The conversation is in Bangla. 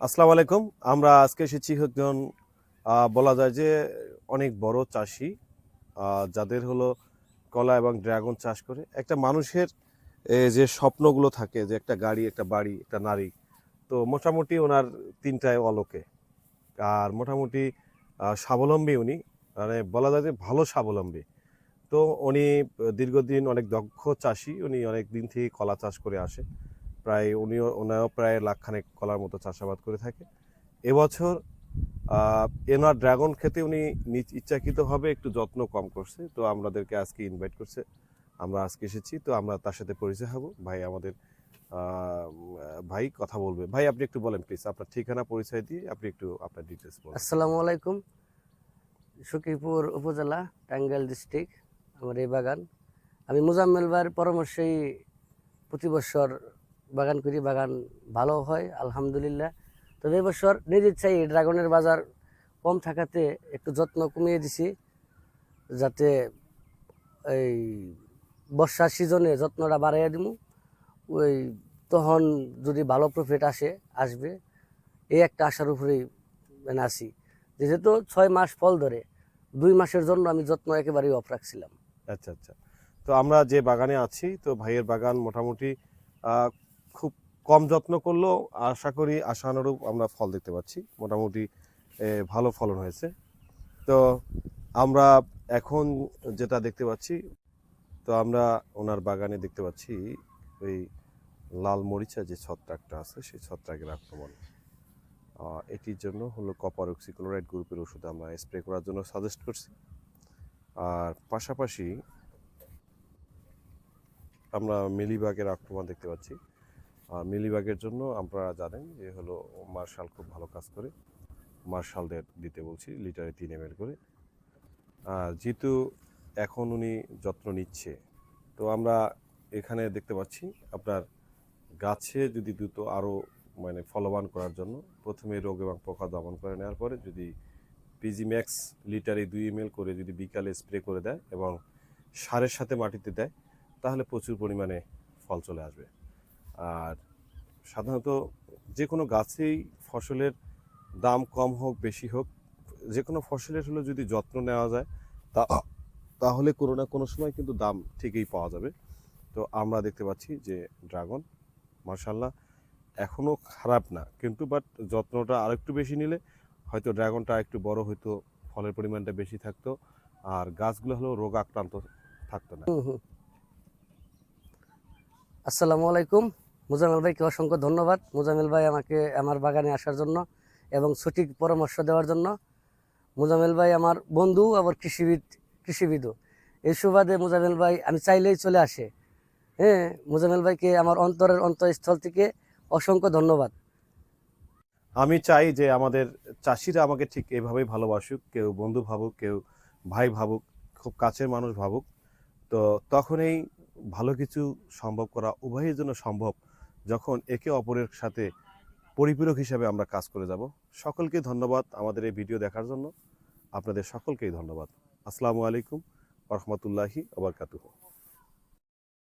আসসালামু আলাইকুম। আমরা আজকে এসেছি একজন বলা যায় যে অনেক বড় চাষি যাদের হলো কলা এবং ড্রাগন চাষ করে। একটা মানুষের যে স্বপ্নগুলো থাকে, যে একটা গাড়ি, একটা বাড়ি, একটা নারী, তো মোটামুটি ওনার তিনটায় অলোকে আর মোটামুটি স্বাবলম্বী উনি মানে বলা যায় যে ভালো স্বাবলম্বী। তো উনি দীর্ঘদিন অনেক দক্ষ চাষি, উনি অনেক দিন থেকে কলা চাষ করে আসে। প্রায় উনিও ওনারও প্রায় লাখখানেক কলার মতো চাষাবাদ করে থাকে। এবছর এনার ড্রাগন খেতে উনি নিজ ইচ্ছাকৃতভাবে একটু যত্ন কম করছে, তো আমাদেরকে আজকে ইনভাইট করছে। আমরা আজকে এসেছি, তো আমরা তার সাথে পরিচয় হব। ভাই আমাদের ভাই কথা বলবে। ভাই আপনি একটু বলেন প্লিজ আপনার ঠিকানা, পরিচয় দিয়ে আপনি একটু আপনার ডিটেলস বলেন। আসসালামু আলাইকুম। সখীপুর উপজেলা, টাঙ্গাইল ডিস্ট্রিক্ট আমার এই বাগান। আমি মুজাম্মেল ভাইয়ের পরামর্শেই প্রতি বছর বাগান করি, বাগান ভালো হয়, আলহামদুলিল্লাহ। তবে এবছর নিজ ইচ্ছাই এই ড্রাগনের বাজার কম থাকাতে একটু যত্ন কমিয়ে দিছি, যাতে এই বর্ষার সিজনে যত্নটা বাড়াইয়া দিব ওই তখন যদি ভালো প্রফিট আসে, আসবে, এই একটা আশার উপরেই মানে আছি। যেহেতু ছয় মাস ফল ধরে, দুই মাসের জন্য আমি যত্ন একেবারেই অফ রাখছিলাম। আচ্ছা আচ্ছা। তো আমরা যে বাগানে আছি, তো ভাইয়ের বাগান মোটামুটি খুব কম যত্ন করলেও আশা করি আশানুরূপ আমরা ফল দেখতে পাচ্ছি। মোটামুটি ভালো ফলন হয়েছে। তো আমরা এখন যেটা দেখতে পাচ্ছি, তো আমরা ওনার বাগানে দেখতে পাচ্ছি ওই লাল মরিচা যে ছত্রাকটা আছে, সেই ছত্রাকের আক্রমণ। এটির জন্য হলো কপার অক্সিক্লোরাইড গ্রুপের ওষুধ আমরা স্প্রে করার জন্য সাজেস্ট করছি। আর পাশাপাশি আমরা মিলিবাগের আক্রমণ দেখতে পাচ্ছি। আর মিলিবাগের জন্য আপনারা জানেন যে হলো মার্শাল খুব ভালো কাজ করে। মার্শালদের দিতে বলছি, লিটারে তিন এম করে। আর যেহেতু এখন উনি যত্ন নিচ্ছে। তো আমরা এখানে দেখতে পাচ্ছি আপনার গাছে যদি দ্রুত আরও মানে ফলবান করার জন্য প্রথমে রোগ এবং পোকা দমন করে নেওয়ার পরে যদি পিজি ম্যাক্স লিটারে দুই এম করে যদি বিকালে স্প্রে করে দেয় এবং সারের সাথে মাটিতে দেয়, তাহলে প্রচুর পরিমাণে ফল চলে আসবে। আর সাধারণত যে কোনো গাছেই ফসলের দাম কম হোক, বেশি হোক, যে কোনো ফসলের হলে যদি যত্ন নেওয়া যায়, তা তাহলে কোনো না কোনো সময় কিন্তু দাম ঠিকই পাওয়া যাবে। তো আমরা দেখতে পাচ্ছি যে ড্রাগন মার্শাল্লাহ এখনও খারাপ না। কিন্তু বাট যত্নটা আরেকটু বেশি নিলে হয়তো ড্রাগনটা একটু বড় হইতো, ফলের পরিমাণটা বেশি থাকতো, আর গাছগুলো হলো রোগ আক্রান্ত থাকতো না। আসসালামু আলাইকুম। মুজামিল ভাইকে অসংখ্য ধন্যবাদ। মুজামিল ভাই আমাকে আমার বাগানে আসার জন্য এবং সঠিক পরামর্শ দেওয়ার জন্য। মুজামিল ভাই আমার বন্ধু, আবার কৃষিবিদ, কৃষিবিদও। এই সুবাদে মুজামিল ভাই আমি চাইলেই চলে আসে। হ্যাঁ মুজামিল ভাইকে আমার অন্তরের অন্তঃস্থল থেকে অসংখ্য ধন্যবাদ। আমি চাই যে আমাদের চাষিরা আমাকে ঠিক এভাবেই ভালোবাসুক, কেউ বন্ধু ভাবুক, কেউ ভাই ভাবুক, খুব কাছের মানুষ ভাবুক। তো তখনই ভালো কিছু সম্ভব করা উভয়ের জন্য সম্ভব। যখন একে অপরের সাথে পরিপূরক হিসাবে আমরা কাজ করে যাব। সকলকে ধন্যবাদ আমাদের এই ভিডিও দেখার জন্য। আপনাদের সকলকেই ধন্যবাদ। আসসালামু আলাইকুম রহমতুল্লাহি আবরকাতুহ